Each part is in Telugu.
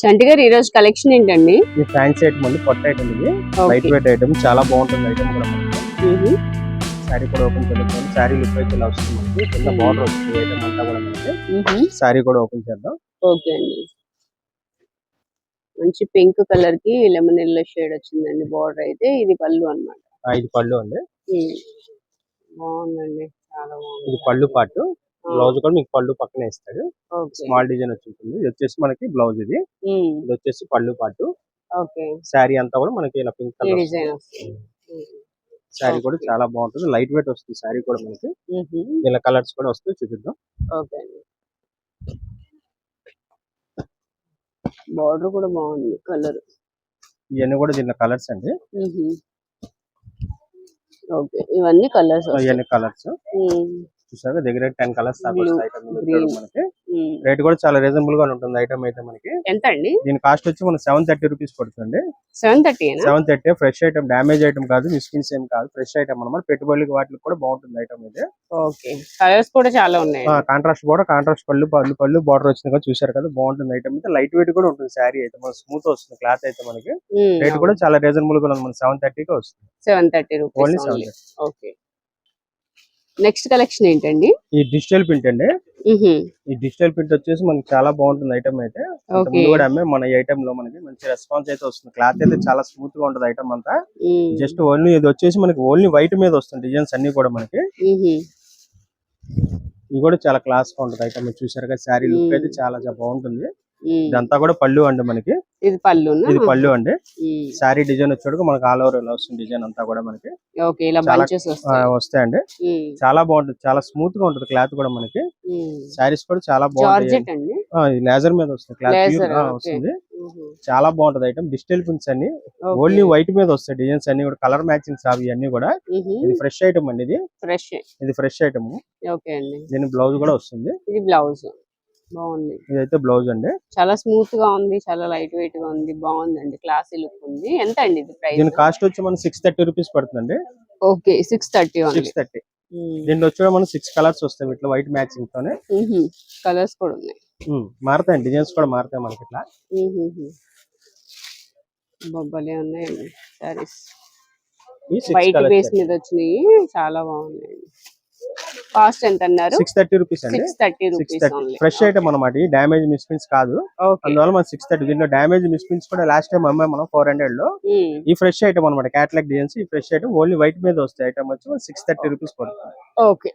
చంటి గారు ఈ రోజు కలెక్షన్ ఏంటండి ఫ్యాన్సీ ఐటమ్ అండి కొత్త ఐటమ్ ఇది. లైట్. వెయిట్ ఐటమ్ చాలా బాగుంటుంది ఐటమ్ కూడా మనకి. శారీ కూడా ఓపెన్ చేద్దాం. శారీ లుక్ అయితే ఇలా వస్తుంది మనకి. కింద. బార్డర్ వస్తుంది ఐటమ్ అంతా కూడా మనకి. శారీ కూడా ఓపెన్ చేద్దాం. ఓకే అండి. మంచి పింక్ కలర్కి లెమన్ ఎల్లో షేడ్ వచ్చిందండి బార్డర్ అయితే. ఇది పళ్ళు అన్నమాట. ఆ, ఇది పళ్ళు అండి. బాగుందండి. చాలా బాగుంది. ఇది పళ్ళు పాటు. బ్లౌజ్ కూడా మీకు పళ్ళు పక్కనే ఇస్తాడు. స్మాల్ డిజైన్ వచ్చి ఉంటుంది. ఇది వచ్చేసి మనకి బ్లౌజ్ ఇది. ఇది వచ్చేసి పళ్ళు పాటు. శారీ అంతా కూడా మనకి ఇలా పింక్ కలర్. శారీ కూడా. చాలా బాగుంటుంది. లైట్ వెయిట్ వస్తుంది శారీ కూడా మనకి. ఇలా కలర్స్ కూడా వస్తాయి చూపిద్దాం. బార్డర్ కూడా బాగుంది కలర్. ఇవన్నీ కూడా దీనిలో కలర్స్ అండి. ఓకే. ఇవన్నీ కలర్స్ ఇవన్నీ కలర్స్. చూసారు. దగ్గర టెన్ కలర్స్. మనకి. రేట్ కూడా చాలా రీజనబుల్గా ఉంటుంది ఐటమ్ అయితే మనకి. ఎంత అండి? దీని కాస్ట్ వచ్చి మనకి సెవెన్ థర్టీ రూపీస్ పడుతుంది seven thirty seven thirty fresh item damage item కాదు మిస్కిన్స్ ఏం కాదు ఫ్రెష్ ఐటమ్ అనమాట పెట్టుబడులకి వాటికి కూడా బాగుంటుంది ఐటమ్ ఇది. ఓకే. కలర్స్ కూడా చాలా ఉన్నాయి. కాంట్రాస్ట్ కూడా కాంట్రాస్ట్ పళ్ళు పళ్ళు పళ్ళు బార్డర్ వచ్చింది చూసారు కదా బాగుంటుంది ఐటమ్ అయితే. లైట్ వెయిట్ కూడా ఉంటుంది శారీ అయితే మన స్మూత్ వస్తుంది క్లాత్ అయితే మనకి. రేట్ కూడా చాలా రీజనబుల్గా ఉంది మన సెవెన్ థర్టీకి వస్తుంది. Seven thirty only rupees seven okay. Next collection ఏంటండి? ఈ డిజిటల్ ప్రింట్ అండి. ఈ డిజిటల్ ప్రింట్ వచ్చేసి మనకి చాలా బాగుంటుంది ఐటమ్ అయితే. కూడా అమ్మే మన ఐటమ్లో మనకి మంచి రెస్పాన్స్ అయితే వస్తుంది. క్లాత్ అయితే చాలా స్మూత్గా ఉంటుంది ఐటమ్ అంతా. జస్ట్ ఓన్లీ ఇది వచ్చేసి మనకి ఓన్లీ వైట్ మీద వస్తుంది డిజైన్స్ అన్ని కూడా మనకి. ఇది కూడా చాలా క్లాస్గా ఉంటుంది ఐటమ్ చూసారు కదా శారీ లుక్. అయితే చాలా బాగుంటుంది. ఇదంతా కూడా పళ్ళు అండి మనకి. ఇది పళ్ళు ఇది పళ్ళు అండి. శారీ డిజైన్ వచ్చాడు మనకి ఆల్ ఓవర్ ఇలా వస్తుంది డిజైన్ అంతా కూడా మనకి ఓకే ఇలా బంచెస్ వస్తాయండి. చాలా బాగుంటుంది. చాలా స్మూత్గా ఉంటుంది క్లాత్ కూడా మనకి. శారీస్ కూడా చాలా బాగుంటాయి. లేజర్ మీద వస్తుంది క్లాత్. వస్తుంది. చాలా బాగుంటుంది ఐటమ్ డిజిటల్ ప్రింట్స్ అన్ని. ఓన్లీ వైట్ మీద వస్తాయి డిజైన్స్ అన్ని కూడా. కలర్ మ్యాచింగ్స్ అవి అన్ని కూడా. ఇది ఫ్రెష్ ఐటమ్ అండి ఇది. ఫ్రెష్ ఇది ఫ్రెష్ ఐటమ్ దీని బ్లౌజ్ కూడా వస్తుంది. ఇది బ్లౌజ్ బాగుంది. ఇదైతే బ్లౌజ్ అండి. చాలా స్మూత్గా ఉంది చాలా లైట్ వెయిట్గా ఉంది బాగుందండి క్లాసీ లుక్ ఉంది. ఎంత అండి ఇది ప్రైస్? దీని కాస్ట్ వచ్చి మనకి సిక్స్ థర్టీ రూపీస్ పడుతుందండి. Okay six thirty only. Six thirty. దీంట్లో వచ్చి కూడా మనకి సిక్స్ కలర్స్ వస్తాయి ఇట్లా వైట్ మ్యాచింగ్ తోనే. కలర్స్ కూడా ఉన్నాయి. మారుతాయి డిజైన్స్ కూడా మారుతాయి మనకి ఇట్లా. బొబ్బలే ఉన్నాయండి సారీస్ వైట్ బేస్ మీద వచ్చినాయి చాలా బాగున్నాయండి. కాస్ట్ ఎంత అన్నారు సిక్స్ థర్టీ రూపీస్ అండి six thirty rupees fresh item అనమాట డామేజ్ మిస్ప్రింట్స్ కాదు. అందువల్ల మనం సిక్స్ థర్టీ దీంట్లో డామేజ్ మిస్ప్రింట్స్ కూడా లాస్ట్ టైం అమ్మాయి మనం ఫోర్ హండ్రెడ్లో. ఈ ఫ్రెష్ ఐటమ్ అనమాట క్యాటలాగ్ డిజైన్స్ ఈ ఫ్రెష్ ఐటమ్ ఓన్లీ వైట్ మీద వస్తాయి ఐటమ్ వచ్చి సిక్స్ థర్టీ రూపీస్ పడుతుంది. ఓకే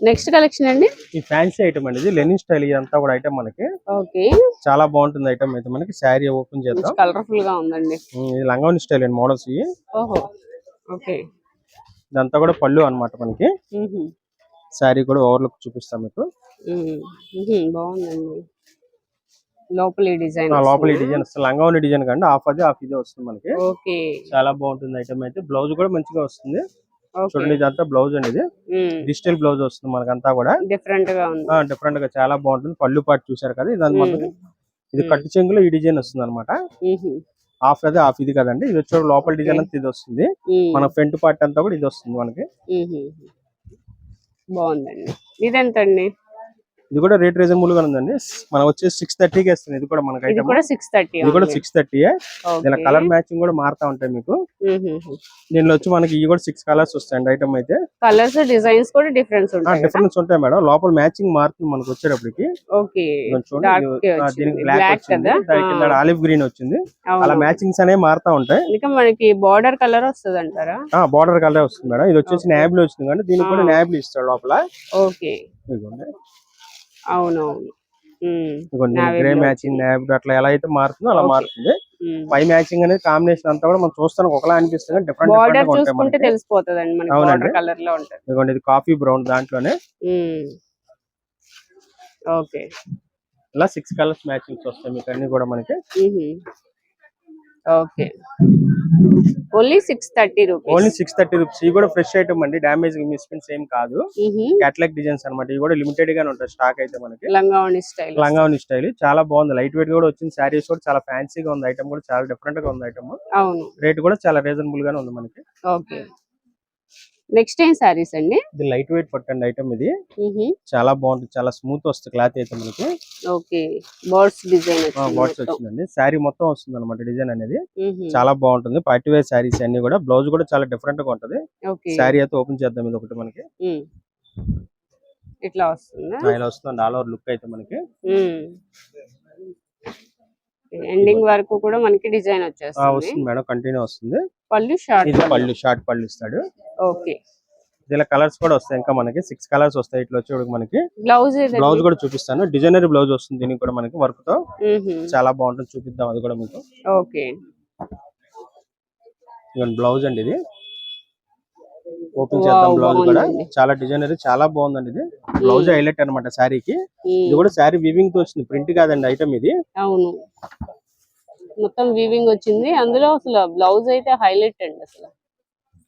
నెక్స్ట్ కలెక్షన్ అండి? ఈ ఫ్యాన్సీ ఐటమ్ అనేది లెనిన్ స్టైల్ ఇదంతా కూడా ఐటమ్ మనకి. ఓకే చాలా బాగుంటుంది ఐటమ్ అయితే మనకి శారీ ఓపెన్ చేద్దాం. కలర్ఫుల్గా ఉందండి. ఉమ్, ఇది లంగావని స్టైల్ అండి మోడల్స్ ఇవి. ఓహో. ఓకే ఇదంతా కూడా పళ్ళు అన్నమాట మనకి. శారీ కూడా ఓవర్లుక్ చూపిస్తాం మీకు. బాగుందండి. లోపల డిజైన్ లోపల డిజైన్ వస్తుంది. లంగావని డిజైన్ కండి. హాఫ్ అది హాఫ్ ఇది వస్తుంది మనకి. ఓకే. చాలా బాగుంటుంది ఐటమ్ అయితే. బ్లౌజ్ కూడా మంచిగా వస్తుంది. చూడండి ఇదంతా బ్లౌజ్ అనేది డిజిటల్ బ్లౌజ్ వస్తుంది మనకంతా కూడా. డిఫరెంట్గా ఉంది. డిఫరెంట్గా చాలా బాగుంటుంది. పళ్ళు పాటు చూసారు కదా ఇది అనమాట మ్మ్. ఇది. కట్టు చెంగులో ఈ డిజైన్ వస్తుంది అనమాట. హాఫ్ అది హాఫ్ ఇది కదండి. ఇది వచ్చే లోపల డిజైన్ అంతా ఇది వస్తుంది. మన ఫ్రంట్ పార్ట్ అంతా కూడా ఇది వస్తుంది మనకి. బాగుందండి. ఇదెంత అండి ఇది కూడా రేట్ రీజనబుల్గా ఉందండి మనం వచ్చేసి సిక్స్ థర్టీకి వేస్తుంది ఇది కూడా మనకి ఇది కూడా సిక్స్ థర్టీ ఇది కూడా సిక్స్ థర్టీ దీని కలర్ మ్యాచింగ్ కూడా మారుతా ఉంటాయి మీకు. దీనిలో వచ్చి మనకి ఇవి కూడా సిక్స్ కలర్స్ వస్తాయండి ఐటమ్ అయితే. కలర్స్ డిజైన్స్ కూడా డిఫరెన్స్ ఉంటాయి? డిఫరెన్స్ ఉంటాయి మేడం. లోపల మ్యాచింగ్ మారుతుంది మనకు వచ్చేటప్పటికి. దీనికి బ్లాక్ వచ్చింది. ఆలివ్ గ్రీన్ వచ్చింది. అలా మ్యాచింగ్స్ అనేవి మారుతా ఉంటాయి. ఇంకా మనకి బార్డర్ కలర్ వస్తుంది అంటారా ఆ బార్డర్ కలర్ వస్తుంది మేడం. ఇది వచ్చేసి. నాబ్లీ వచ్చింది కానీ దీనికి కూడా. నాబ్లీ ఇస్తాడు లోపల. ఓకే అవునవును గ్రే మ్యాచింగ్ అట్లా ఎలా అయితే మారుతుందో అలా. మారుతుంది. పై మ్యాచింగ్ అనేది కాంబినేషన్ అంతా కూడా మనం చూస్తానికి ఒకలా అనిపిస్తుంది డిఫరెంట్ బార్డర్ చూసుకుంటే తెలిసిపోతుంది అండి మనకి. బార్డర్ కలర్లో ఉంటది ఇదిగోండి ఇది కాఫీ బ్రౌన్ దాంట్లోనే. ఓకే ఇలా సిక్స్ కలర్స్ మ్యాచింగ్స్ వస్తాయి మీకు అన్ని కూడా మనకి. Okay. Only six thirty only rupees six thirty rupees. ఇవి కూడా ఫ్రెష్ ఐటమ్ అండి. డామేజ్ మిస్ప్రింట్స్ ఏం కాదు. క్యాటలాగ్ డిజైన్స్ అన్నమాట. ఇవి కూడా లిమిటెడ్ గానే ఉంటాయి స్టాక్ అయితే మనకి. లంగావణి స్టైల్ లంగావని స్టైల్ చాలా బాగుంది. లైట్ వెయిట్ కూడా వచ్చింది. శారీస్ కూడా చాలా ఫ్యాన్సీగా ఉంది. ఐటమ్ కూడా చాలా డిఫరెంట్గా ఉంది ఐటమ్ అవును. రేట్ కూడా చాలా రీజనబుల్ గానే ఉంది మనకి. ఓకే. నెక్స్ట్ ఏం సారీస్ అండి? ఇది లైట్ వెయిట్ పట్టండి ఐటమ్ ఇది. చాలా బాగుంటుంది. చాలా స్మూత్ వస్తుంది క్లాత్ అయితే మనకి. ఓకే. బర్డ్స్ డిజైన్ బాట్స్ వచ్చిందండి. శారీ మొత్తం వస్తుంది అనమాట డిజైన్ అనేది. చాలా బాగుంటుంది. పార్టీ వేర్ శారీస్ అన్ని కూడా. బ్లౌజ్ కూడా చాలా డిఫరెంట్గా ఉంటది. శారీ అయితే ఓపెన్ చేద్దాం ఇది ఒకటి మనకి. ఇట్లా వస్తుందా? ఇలా వస్తుంది. ఆల్ ఓవర్ లుక్ అయితే మనకి. ఎండింగ్ వరకు కూడా మనకి డిజైన్ వచ్చేస్తుంది. వస్తుంది మేడం కంటిన్యూ వస్తుంది. పళ్ళు షార్ట్ ఇది పళ్ళు. షార్ట్ పళ్ళు ఇస్తాడు. ఓకే. దీనిలో కలర్స్ కూడా వస్తాయి ఇంకా మనకి. సిక్స్ కలర్స్ వస్తాయి ఇట్లా వచ్చేవాడికి మనకి. బ్లౌజ్ బ్లౌజ్ కూడా చూపిస్తాను. డిజైనరీ బ్లౌజ్ వస్తుంది దీనికి కూడా మనకి వర్క్తో. చాలా బాగుంటుంది చూపిద్దాం అది కూడా మీకు. ఓకే. బ్లౌజ్ అండి ఇది. ఓపెన్ చేద్దాం బ్లౌజ్ కూడా. చాలా డిజైనరీ చాలా బాగుందండి ఇది. బ్లౌజ్ హైలైట్ అన్నమాట శారీకి. ఇది కూడా శారీ వివింగ్తో వచ్చింది. ప్రింట్ కాదండి ఐటమ్ ఇది. అవును. మొత్తం వీవింగ్ వచ్చింది. అందులో అసలు బ్లౌజ్ అయితే హైలైట్ అండి అసలు.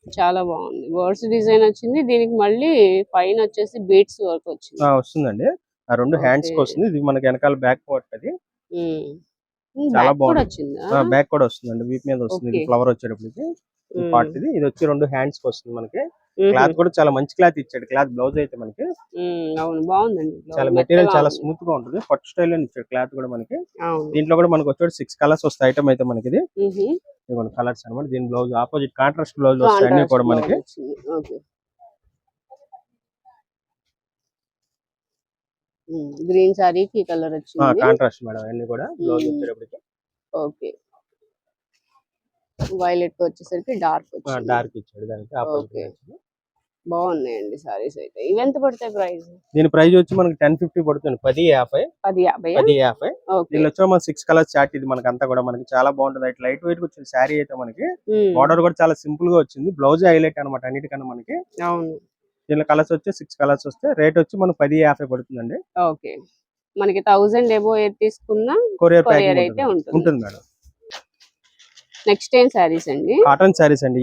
చాలా బాగుంది. వర్డ్స్ డిజైన్ వచ్చింది. దీనికి మళ్ళీ పైన వచ్చేసి బీట్స్ వర్క్ వచ్చింది. వస్తుందండి. ఆ రెండు హ్యాండ్స్కి. వస్తుంది. ఇది మనకి వెనకాల బ్యాక్ పార్ట్ అది. ఉమ్, చాలా బాగుంది. బ్యాక్ కూడా వస్తుందండి. వీప్ మీద వస్తుంది. ఫ్లవర్ వచ్చేటప్పటికి. పార్ట్ ఇది ఇది వచ్చి రెండు హ్యాండ్స్కి వస్తుంది మనకి. క్లాత్ కూడా చాలా మంచి క్లాత్ ఇచ్చాడు. క్లాత్ బ్లౌజ్ అయితే మనకి. అవును. బాగుందండి. చాలా మెటీరియల్ చాలా. స్మూత్గా ఉంటుంది. పట్టు స్టైల్ అని ఇచ్చాడు క్లాత్ కూడా మనకి. దీంట్లో కూడా మనకి వచ్చేది సిక్స్ కలర్స్ వస్తాయి. ఐటమ్ అయితే మనకి ఇది. ఇదిగోండి కలర్స్ అన్నమాట. దీని బ్లౌజ్ ఆపోజిట్ కాంట్రాస్ట్ బ్లౌజ్ వస్తాయి అన్ని కూడా మనకి. గ్రీన్ సారీకి కలర్ వచ్చింది. Contrast madam. అన్ని కూడా బ్లౌజ్. వచ్చేటప్పటికి. ఓకే. వైలెట్ వచ్చేసరికి డార్క్ డార్క్ ఇచ్చాడు దానికి బాగున్నాయండి సారీస్ అయితే. ఇవి ఎంత పడతాయి ప్రైస్? దీని ప్రైస్ వచ్చి మనకి టెన్ ఫిఫ్టీ పడుతుంది పది యాభై. పది యాభై పది యాభై. దీనిలో వచ్చి మన సిక్స్ కలర్స్ చాట్ ఇది మనకి అంతా కూడా మనకి చాలా బాగుంటుంది. ఇట్లా లైట్ వెయిట్ వచ్చింది శారీ అయితే మనకి బార్డర్ కూడా చాలా సింపుల్గా వచ్చింది. బ్లౌజ్ హైలైట్ అనమాట అన్నిటికన్నా మనకి. అవును. దీనిలో కలర్స్ వచ్చి సిక్స్ కలర్స్ వస్తే రేట్ వచ్చి మనకి పది యాభై పడుతుందండి. ఓకే. మనకి థౌజండ్ ఎబో ఏది తీసుకున్నా కొరియర్ అయితే ఉంటుంది మేడం. నెక్స్ట్ ఏం సారీస్ అండి? కాటన్ శారీస్ అండి.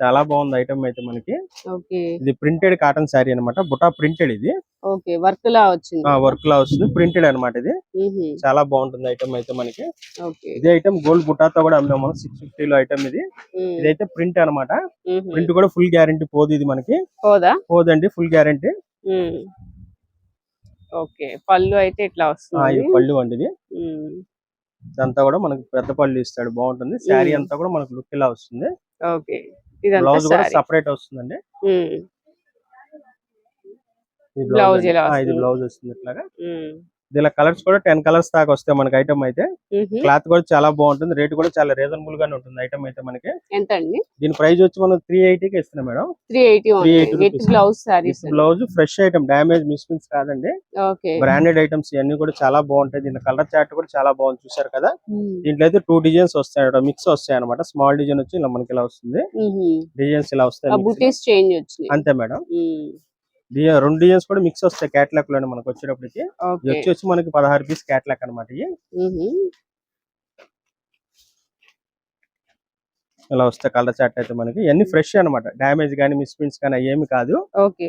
చాలా బాగుంది ఐటమ్ అయితే మనకి. ఓకే. ఇది ప్రింటెడ్ కాటన్ శారీ అన్నమాట. బుటా ప్రింటెడ్ ఇది. ఓకే వర్క్ లా వచ్చింది. వర్క్ లా వస్తుంది. ప్రింటెడ్ అన్నమాట ఇది. చాలా బాగుంటుంది ఐటమ్ అయితే మనకి. ఓకే. ఇదే ఐటమ్ గోల్డ్ బుటాతో కూడా అమ్మాము మనం. సిక్స్ ఫిఫ్టీలో ఐటమ్ ఇది. ఇదైతే ప్రింట్ అన్నమాట. మ్హూ. ప్రింట్ కూడా ఫుల్ గ్యారంటీ పోదు ఇది మనకి. పోదా? పోదండి ఫుల్ గ్యారంటీ. ఓకే పళ్ళు అయితే ఇట్లా వస్తుంది. పళ్ళు అండి ఇది. ఇదంతా కూడా మనకి పెద్ద పళ్ళు ఇస్తాడు బాగుంటుంది. శారీ. అంతా కూడా మనకు లుక్ ఇలా వస్తుంది. ఓకే. బ్లౌజ్ కూడా సపరేట్ వస్తుందండి. ఇది Blouse బ్లౌజ్ ఇది వస్తుంది. బ్లౌజ్ వస్తుంది ఇట్లాగా. మ్. దీనిలో కలర్స్ కూడా టెన్ కలర్స్ దాకా వస్తాయి మనకి ఐటమ్ అయితే. క్లాత్ కూడా చాలా బాగుంటుంది. రేట్ కూడా చాలా రీజనబుల్ గానే ఉంటుంది ఐటమ్ అయితే మనకి. ఎంత అండి? దీని ప్రైస్ వచ్చి మనం త్రీ కి ఇస్తున్నాం madam. Three eighty 380 with rupees. Blouse saris blouse fresh item damage misprints కాదండి. బ్రాండెడ్ ఐటమ్స్ ఇవన్నీ కూడా చాలా బాగుంటాయి. దీని కలర్ చార్ట్ కూడా చాలా బాగుంది. చూసారు కదా. దీంట్లో అయితే టూ డిజైన్స్ వస్తాయి మిక్స్ వస్తాయి అనమాట స్మాల్ డిజైన్ వచ్చి ఇలా మనకి ఇలా వస్తుంది. డిజైన్స్ ఇలా వస్తాయి అంతే మేడం. రెండు డిజైన్స్ కూడా మిక్స్ వస్తాయి క్యాట్లాక్లోనే మనకు వచ్చేటప్పటికి. ఇది ఓకే. వచ్చి వచ్చి మనకి పదహారు పీస్ క్యాట్లాక్ అనమాట. ఇలా వస్తాయి కలర్ చార్ట్ అయితే మనకి. ఇవన్నీ ఫ్రెష్ అన్నమాట. డ్యామేజ్ కానీ మిస్ప్రింట్స్ కానీ ఏమి కాదు.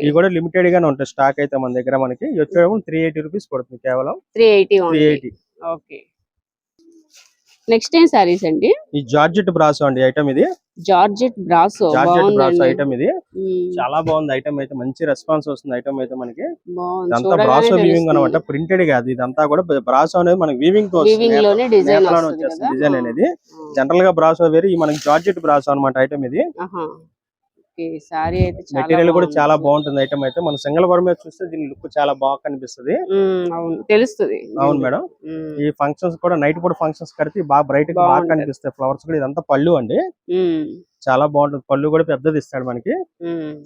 ఇవి కూడా లిమిటెడ్ గానే ఉంటాయి. స్టాక్ అయితే మన దగ్గర మనకి. వచ్చేటప్పుడు త్రీ ఎయిటీ రూపీస్ పడుతుంది కేవలం. Three eighty three eighty okay. Next ఏం సారీస్ అండి? ఈ జార్జెట్ బ్రాసో అండి ఐటమ్ ఇది. Georgette brasso georgette brasso item ఇది. చాలా బాగుంది ఐటమ్ అయితే మంచి రెస్పాన్స్ వస్తుంది ఐటమ్ అయితే మనకి. ఇదంతా బ్రాసో వీవింగ్. అనమాట ప్రింటెడ్ కాదు ఇదంతా కూడా బ్రాసో అనేది మనకి వీవింగ్తో డిజైన్ అనేది. జనరల్గా బ్రాసో వేరు ఈ మనకి జార్జెట్ బ్రాసో అన్నమాట ఐటమ్ ఇది. ఓకే సారీ అయితే మెటీరియల్ కూడా. చాలా బాగుంటుంది ఐటమ్ అయితే మన సింగల్ వర్ మీద చూస్తే దీని లుక్ చాలా బాగా కనిపిస్తుంది అవును తెలుస్తుంది అవును మేడం. ఈ ఫంక్షన్స్ కూడా నైట్ పూట ఫంక్షన్స్ కడితే బాగా బ్రైట్గా బాగా. కనిపిస్తాయి ఫ్లవర్స్ కూడా ఇదంతా పళ్ళు అండి. చాలా బాగుంటుంది పళ్ళు కూడా పెద్దది ఇస్తాడు మనకి.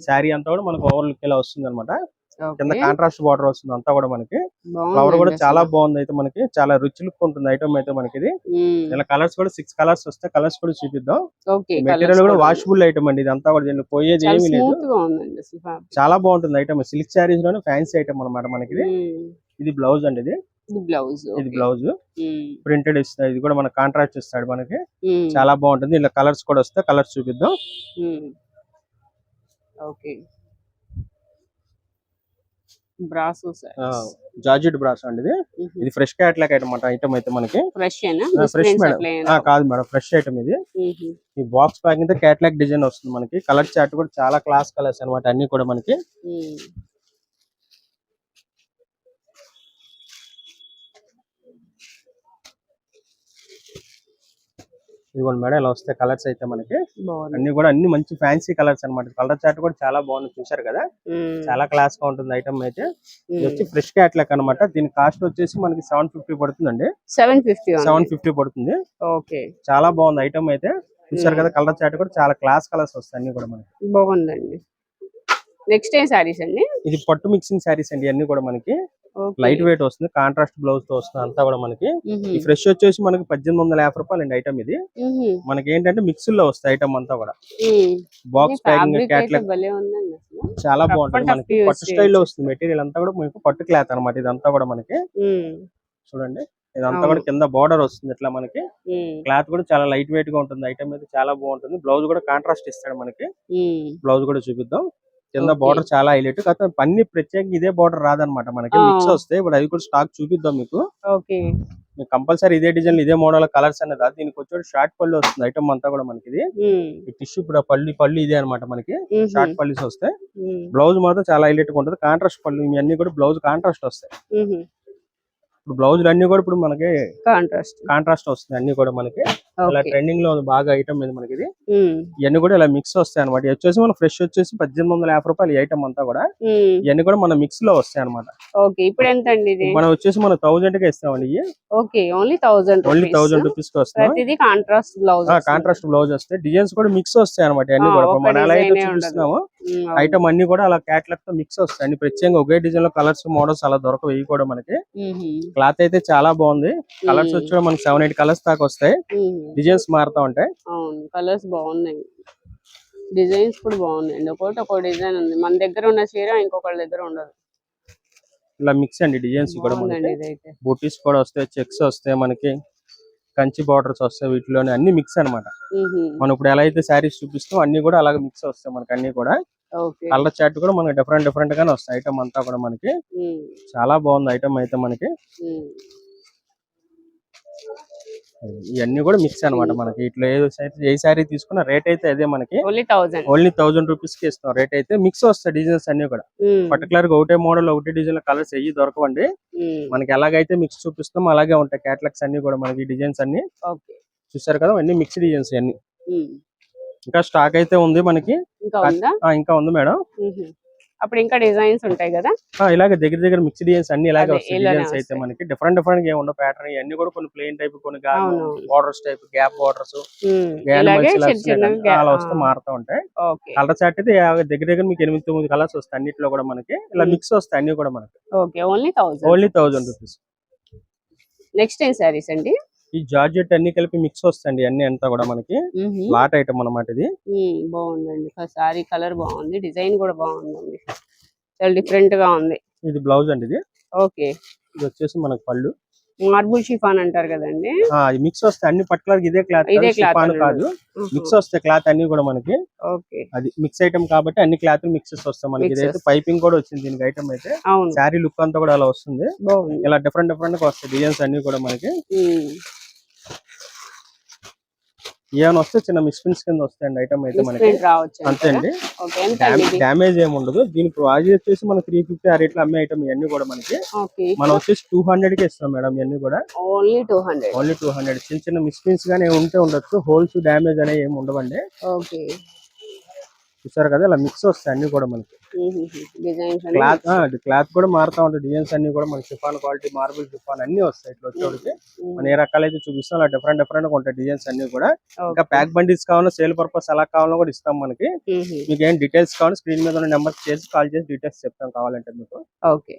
శారీ అంతా కూడా మనకి ఓవర్ లుక్ ఇలా వస్తుంది అనమాట కింద. కాంట్రాస్ట్ బార్డర్ వస్తుంది అంతా కూడా మనకి. ఫ్లవర్ కూడా చాలా. బాగుంది అయితే మనకి. చాలా రుచి లుక్ ఉంటుంది ఐటమ్ అయితే మనకి ఇది. ఇలా కలర్స్ కూడా సిక్స్ కలర్స్ వస్తే కలర్స్ కూడా చూపిద్దాం. మెటీరియల్ కూడా వాషబుల్ ఐటమ్ అండి ఇదంతా కూడా దీనిలో పోయేది ఏమీ లేదు. చాలా బాగుంటుంది ఐటమ్ సిల్క్ శారీస్లోనే ఫ్యాన్సీ ఐటమ్ అనమాట మనకి ఇది. ఇది బ్లౌజ్ అండి ఇది. ఇది బ్లౌజ్ ఇది బ్లౌజ్ ప్రింటెడ్ ఇస్తాడు ఇది కూడా మన కాంట్రాక్ట్ ఇస్తాడు మనకి. చాలా చాలా బాగుంటుంది. ఇలా కలర్స్ కూడా వస్తే కలర్స్ చూపిద్దాం. ఓకే. బ్రాసో జార్జెట్ బ్రాస్ అండి ఇది. ఇది ఫ్రెష్ క్యాట్లాక్ ఐటమ్ అంట ఐటమ్ అయితే మనకి. Fresh madam. కాదు మేడం ఫ్రెష్ ఐటమ్ ఇది. ఈ బాక్స్ ప్యాకింగ్తో క్యాట్లాక్ డిజైన్ వస్తుంది మనకి. కలర్ చార్ట్ కూడా చాలా క్లాస్ కలర్స్ అన్నమాట అన్ని కూడా మనకి. ఇదిగోండి మేడం ఇలా వస్తాయి కలర్స్ అయితే మనకి అన్ని కూడా అన్ని మంచి ఫ్యాన్సీ కలర్స్ అన్నమాట. కలర్ చార్ట్ కూడా చాలా బాగుంది చూసారు కదా? చాలా క్లాస్గా ఉంటుంది ఐటమ్ అయితే. ఇది వచ్చి ఫ్రెష్ క్యాట్లాక్ అన్నమాట. దీని కాస్ట్ వచ్చేసి మనకి సెవెన్ ఫిఫ్టీ పడుతుందండి. సెవెన్ ఫిఫ్టీ సెవెన్ ఫిఫ్టీ పడుతుంది. ఓకే. చాలా బాగుంది ఐటమ్ అయితే. చూసారు కదా కలర్ చార్ట్ కూడా చాలా క్లాస్ కలర్స్ వస్తాయి అన్ని కూడా మనకి. బాగుందండి. నెక్స్ట్ ఏం సారీస్ అండి? ఇది పట్టు మిక్సింగ్ శారీస్ అండి అన్ని కూడా మనకి. లైట్ వెయిట్ వస్తుంది. కాంట్రాస్ట్ బ్లౌజ్తో వస్తుంది. అంతా కూడా మనకి. ఈ ఫ్రెష్ వచ్చేసి మనకి పద్దెనిమిది వందల యాభై రూపాయలు అండి ఐటమ్ ఇది. మనకి ఏంటంటే మిక్స్లో వస్తాయి ఐటమ్ అంతా కూడా. బాక్స్ ప్యాకింగ్ క్యాట్లాగ్ చాలా బాగుంటుంది. మనకి పట్టు స్టైల్లో వస్తుంది. మెటీరియల్ అంతా కూడా మీకు పట్టు క్లాత్ అన్నమాట. ఇదంతా కూడా మనకి. చూడండి. ఇదంతా. కూడా కింద బార్డర్ వస్తుంది ఇట్లా మనకి. క్లాత్ కూడా చాలా లైట్ వెయిట్గా ఉంటుంది. ఐటమ్ అయితే చాలా బాగుంటుంది. బ్లౌజ్ కూడా కాంట్రాస్ట్ ఇస్తాడు మనకి. బ్లౌజ్ కూడా చూపిద్దాం. కింద. బార్డర్ చాలా హైలైట్ కాకపోతే అన్ని ప్రత్యేకంగా ఇదే బార్డర్ రాదనమాట మనకి. మిక్స్ వస్తాయి ఇప్పుడు అవి కూడా స్టాక్ చూపిద్దాం మీకు మీకు కంపల్సరీ ఇదే డిజైన్ ఇదే మోడల్ కలర్స్ అనేది. దీనికి వచ్చి షార్ట్ పళ్ళు వస్తుంది ఐటమ్ అంతా కూడా మనకి ఇది టిష్యూ ఇప్పుడు పళ్ళు పళ్ళు ఇదే అన్నమాట మనకి. షార్ట్ పళ్ళుస్ వస్తాయి. బ్లౌజ్ మాత్రం చాలా హైలైట్గా ఉంటుంది కాంట్రాస్ట్ పళ్ళు ఇవి అన్ని కూడా బ్లౌజ్ కాంట్రాస్ట్ వస్తాయి. ఇప్పుడు బ్లౌజులు అన్ని కూడా ఇప్పుడు మనకి కాంట్రాస్ట్ కాంట్రాస్ట్ వస్తుంది అన్ని కూడా మనకి ఇలా ఓకే. ట్రెండింగ్లో ఉంది బాగా ఐటమ్ ఇది మనకి ఇది. ఇవన్నీ కూడా ఇలా మిక్స్ వస్తాయి అనమాట వచ్చేసి మన ఫ్రెష్ వచ్చేసి పద్దెనిమిది వందల యాభై రూపాయలు ఐటమ్ అంతా కూడా. ఇవన్నీ కూడా మన మిక్స్లో వస్తాయి అనమాట ఓకే ఇప్పుడు ఎంత అండి ఇది? మనం వచ్చేసి మనం థౌజండ్కి ఇస్తామండి ఇవి. Okay only thousand only thousand రూపీస్కి వస్తాం ప్రతిదీ కాంట్రాస్ట్ బ్లౌజ్ కాంట్రాస్ట్ బ్లౌజ్ వస్తాయి. డిజైన్స్ కూడా మిక్స్ వస్తాయి అనమాట అన్ని కూడా. మనం ఎలా అయితే. చూపిస్తున్నామో ఐటమ్ అన్ని కూడా అలా క్యాట్లాగ్తో మిక్స్ వస్తాయి అన్ని. ప్రత్యేకంగా ఒకే డిజైన్లో కలర్స్ మోడల్స్ అలా దొరకవు ఇవి కూడా మనకి. క్లాత్ అయితే చాలా బాగుంది. కలర్స్ వచ్చి మనకి సెవెన్ ఎయిట్ కలర్స్ దాకా వస్తాయి. డిజైన్స్ మారుతా ఉంటాయి. అవును కలర్స్ బాగున్నాయి. డిజైన్స్ కూడా బాగున్నాయండి ఒకటి ఒక డిజైన్ ఉంది. మన దగ్గర ఉన్న చీర ఇంకొకళ్ళ దగ్గర ఉండదు. ఇలా మిక్స్ అండి డిజైన్స్ కూడా బూటీస్ కూడా వస్తాయి చెక్స్ వస్తాయి మనకి. కంచి బార్డర్స్ వస్తాయి వీటిలోనే. అన్ని మిక్స్ అన్నమాట. మ్మ్. మనం ఇప్పుడు ఎలా అయితే శారీస్ చూపిస్తాం అన్ని కూడా అలాగే మిక్స్ వస్తాయి మనకి అన్ని కూడా. కలర్ చార్ట్ కూడా మనకి డిఫరెంట్ డిఫరెంట్ గానే వస్తాయి. ఐటమ్ అంతా కూడా మనకి. చాలా బాగుంది ఐటమ్ అయితే మనకి. ఇవన్నీ కూడా మిక్స్ అన్నమాట మనకి. ఇట్లా ఏ ఏ శారీ తీసుకున్న రేట్ అయితే అదే మనకి. ఓన్లీ థౌసండ్ ఓన్లీ థౌసండ్ రూపీస్కి ఇస్తాం. రేట్ అయితే మిక్స్ వస్తాయి డిజైన్స్ అన్ని కూడా. పర్టికులర్గా ఒకటే మోడల్ ఒకటే డిజైన్ కలర్స్ అయ్యి దొరకవండి. మనకి ఎలాగైతే మిక్స్ చూపిస్తామో అలాగే ఉంటాయి క్యాటలాగ్స్ అన్ని కూడా మనకి డిజైన్స్ అన్ని. చూసారు కదా అన్ని మిక్స్ డిజైన్స్ అన్ని. ఇంకా స్టాక్ అయితే ఉంది మనకి. ఇంకా ఉందా? ఆ, ఇంకా ఉంది మేడం. మ్మ్. అప్పుడు ఇంకా డిజైన్స్ ఉంటాయి కదా? ఇలాగే దగ్గర దగ్గర మిక్స్ డిజైన్స్ అన్ని ఇలాగే డిజైన్స్ అయితే. మనకి డిఫరెంట్ డిఫరెంట్గా ఉన్న ప్యాటర్న్ ఇవన్నీ కూడా కొన్ని ప్లెయిన్ టైప్ కొన్ని. బార్డర్స్ టైప్ గ్యాప్ బార్డర్స్ అలా వస్తే మారుతూ ఉంటాయి. ఓకే. కలర్ చార్ట్ అయితే దగ్గర దగ్గర మీకు ఎనిమిది తొమ్మిది కలర్స్ వస్తాయి అన్నిట్లో కూడా మనకి. ఇలా. మిక్స్ వస్తాయి అన్ని కూడా మనకి. Okay. Only thousand only thousand rupees next ఏం సారీస్ అండి? ఈ జార్జెట్ అన్ని కలిపి మిక్స్ వస్తాయండి అన్ని అంతా కూడా మనకి. లాట్ ఐటమ్ అన్నమాట ఇది. బాగుందండి. సారీ కలర్ బాగుంది డిజైన్ కూడా బాగుందండి. చాలా డిఫరెంట్గా ఉంది. ఇది బ్లౌజ్ అండి ఇది. ఓకే. ఇది వచ్చేసి మనకు పళ్ళు. మార్బుల్ షిఫాన్ అంటారు కదండి. మిక్స్ వస్తాయి. అన్ని పర్టికులర్ ఇదే క్లాత్ ఇదే cloth కాదు. మిక్స్ వస్తాయి క్లాత్ అన్ని కూడా మనకి. ఓకే. అది మిక్స్ ఐటమ్ కాబట్టి అన్ని క్లాత్ మిక్సెస్ వస్తాయి మనకి. ఇదైతే పైపింగ్ కూడా వచ్చింది దీనికి ఐటమ్ అయితే. శారీ లుక్ అంతా కూడా అలా వస్తుంది. ఇలా డిఫరెంట్ డిఫరెంట్గా వస్తాయి. డిజైన్స్ అన్ని కూడా మనకి. ఏమైనా వస్తే చిన్న మిస్ప్రింట్స్ కింద వస్తాయండి ఐటమ్ అయితే మనకి. అంతే అండి. డ్యామేజ్ ఏమి ఉండదు. దీని ప్రైస్ వచ్చేసి మన త్రీ ఫిఫ్టీ ఆ రేట్లో అమ్మే ఐటమ్ ఇవన్నీ కూడా మనకి. మనం వచ్చేసి టూ హండ్రెడ్కి ఇస్తాం మేడం ఇవన్నీ కూడా. Only two hundred only two hundred చిన్న చిన్న మిస్ప్రింట్స్ గానీ ఉంటే ఉండొచ్చు. హోల్స్ డ్యామేజ్ అనేవి ఏమి ఉండవండి. ఓకే. చూసారు కదా ఇలా మిక్స్ వస్తాయి అన్ని కూడా మనకి. క్లాత్ క్లాత్ కూడా మారుతా ఉంటాయి డిజైన్స్ అన్ని కూడా మనకి షిఫాన్ క్వాలిటీ మార్బుల్ షిఫాన్ అన్ని వస్తాయి ఇట్లా వచ్చేటికి మన ఏ రకాలైతే చూపిస్తాం అలా డిఫరెంట్ డిఫరెంట్గా ఉంటాయి డిజైన్స్ అన్ని కూడా. ఇంకా ప్యాక్ బండిల్స్ కావాలన్నా సేల్ పర్పస్ ఎలా కావాలన్నా కూడా ఇస్తాం మనకి. మీకు ఏం డీటెయిల్స్ కావాలి స్క్రీన్ మీద ఉన్న నెంబర్ చేసి కాల్ చేసి డీటెయిల్స్ చెప్తాం కావాలంటే మీకు. ఓకే.